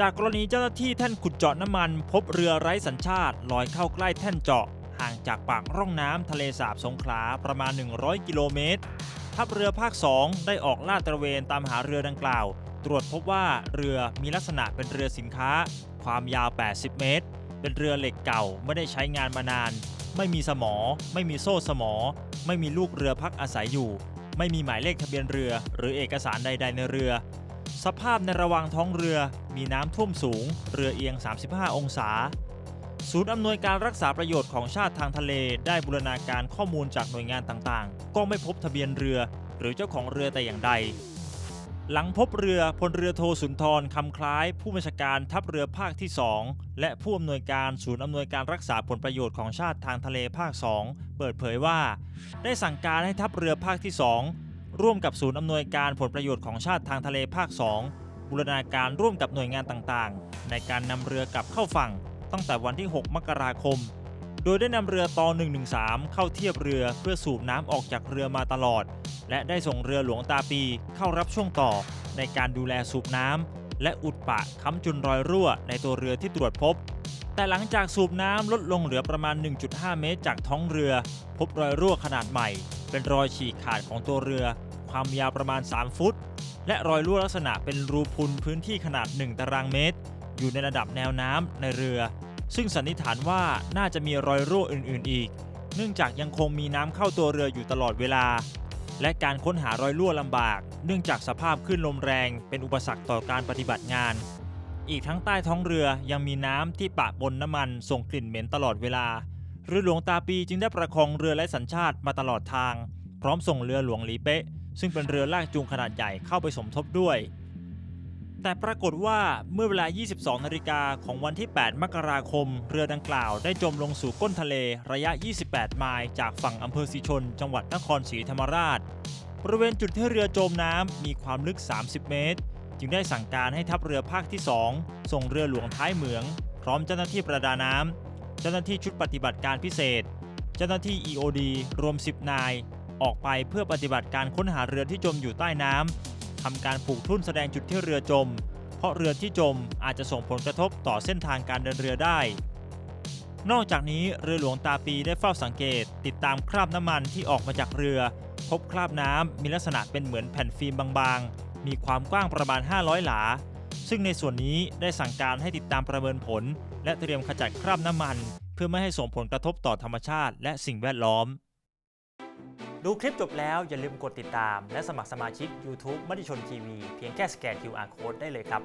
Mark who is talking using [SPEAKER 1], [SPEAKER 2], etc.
[SPEAKER 1] จากกรณีเจ้าหน้าที่แท่นขุดเจาะน้ำมัน พบเรือไร้สัญชาติลอยเข้าใกล้แท่นเจาะ ห่างจากปากร่องน้ำทะเลสาบสงขลาประมาณ 100 กิโลเมตรทัพเรือภาค 2 ได้ออกลาดตระเวนตามหาเรือดังกล่าว ตรวจพบว่าเรือมีลักษณะเป็นเรือสินค้า ความยาว 80 เมตร เป็นเรือเหล็กเก่าไม่ได้ใช้งานมานาน ไม่มีสมอ ไม่มีโซ่สมอ ไม่มีลูกเรือพักอาศัยอยู่ ไม่มีหมายเลขทะเบียนเรือ หรือเอกสารใด ๆ ในเรือ สภาพในระหว่างท้องเรือมีน้ำท่วมสูง เรือเอียง 35 องศา ศูนย์อำนวยการรักษาประโยชน์ของชาติทางทะเลได้บูรณาการข้อมูลจากหน่วยงานต่างๆ ก็ไม่พบทะเบียนเรือ หรือเจ้าของเรือแต่อย่างใด หลังพบเรือพลเรือโทสุนทรคำคล้าย ผู้บัญชาการทัพเรือภาคที่ 2 และผู้อำนวยการศูนย์อำนวยการรักษาผลประโยชน์ของชาติทางทะเลภาค 2 เปิดเผยว่า ได้สั่งการให้ทัพเรือภาคที่ 2 ร่วมกับศูนย์อำนวยการผลประโยชน์ของชาติทางทะเลภาค 2 บูรณาการร่วมกับหน่วยงานต่างๆ ในการนำเรือกลับเข้าฝั่ง ตั้งแต่วันที่ 6 มกราคม โดยได้นำเรือต่อ 113 เข้าเทียบเรือเพื่อสูบน้ำออกจากเรือมาตลอด และได้ส่งเรือหลวงตาปีเข้ารับช่วงต่อ ในการดูแลสูบน้ำและอุดปะค้ำจุนรอยรั่วในตัวเรือที่ตรวจพบแต่หลังจากสูบน้ำลดลงเหลือประมาณ 1.5 เมตรจากท้องเรือ พบรอยรั่วขนาดใหม่ เป็นรอยฉีกขาดของตัวเรือ ความยาวประมาณ 3 ฟุต และรอยรั่วลักษณะเป็นรูพุนพื้นที่ขนาด 1 ตารางเมตร อยู่ในระดับแนวน้ำในเรือ ซึ่งสันนิษฐานว่าน่าจะมีรอยรั่วอื่น ๆ อีก เนื่องจากยังคงมีน้ำเข้าตัวเรืออยู่ตลอดเวลา และการค้นหารอยรั่วลำบาก เนื่องจากสภาพคลื่นลมแรง เป็นอุปสรรคต่อการปฏิบัติงาน อีกทั้งใต้ท้องเรือยังมีน้ำที่ปะปนน้ำมันส่งกลิ่นเหม็นตลอดเวลา เรือหลวงตาปีจึงได้ประคองเรือไร้สัญชาติมาตลอดทาง พร้อมส่งเรือหลวงหลีเป๊ะ ซึ่งเป็นเรือลากจูงขนาดใหญ่เข้าไปสมทบด้วย แต่ปรากฏว่าเมื่อเวลา 22 นาฬิกาของวันที่ 8 มกราคม เรือดังกล่าวได้จมลงสู่ก้นทะเลระยะ 28 ไมล์จากฝั่งอำเภอสีชน จังหวัดนครศรีธรรมราช บริเวณจุดที่เรือจมน้ำมีความลึก 30 เมตร จึงได้สั่งการให้ทัพเรือภาคที่ 2 ส่งเรือหลวงท้ายเหมือง พร้อมเจ้าหน้าที่ประดาน้ำ เจ้าหน้าที่ชุดปฏิบัติการพิเศษ เจ้าหน้าที่ EOD รวม 10 นาย ออกไปเพื่อปฏิบัติการค้นหาเรือที่จมอยู่ใต้น้ำทำการปลูกทุ่นแสดงจุดที่เรือจม เพราะเรือที่จมอาจจะส่งผลกระทบต่อเส้นทางการเดินเรือได้ นอกจากนี้เรือหลวงตาปีได้เฝ้าสังเกต ติดตามคราบน้ำมันที่ออกมาจากเรือ พบคราบน้ำมีลักษณะเป็นเหมือนแผ่นฟิล์มบางๆ มีความกว้างประมาณ 500 หลา ซึ่งในส่วนนี้ได้สั่งการให้ติดตามประเมินผล และเตรียมขจัดคราบน้ำมัน เพื่อไม่ให้ส่งผลกระทบต่อธรรมชาติ และสิ่งแวดล้อม ดูคลิปจบแล้วอย่าลืมกดติดตาม และสมัครสมาชิก YouTube มติชนทีวีเพียงแค่สแกน QR Code ได้เลยครับ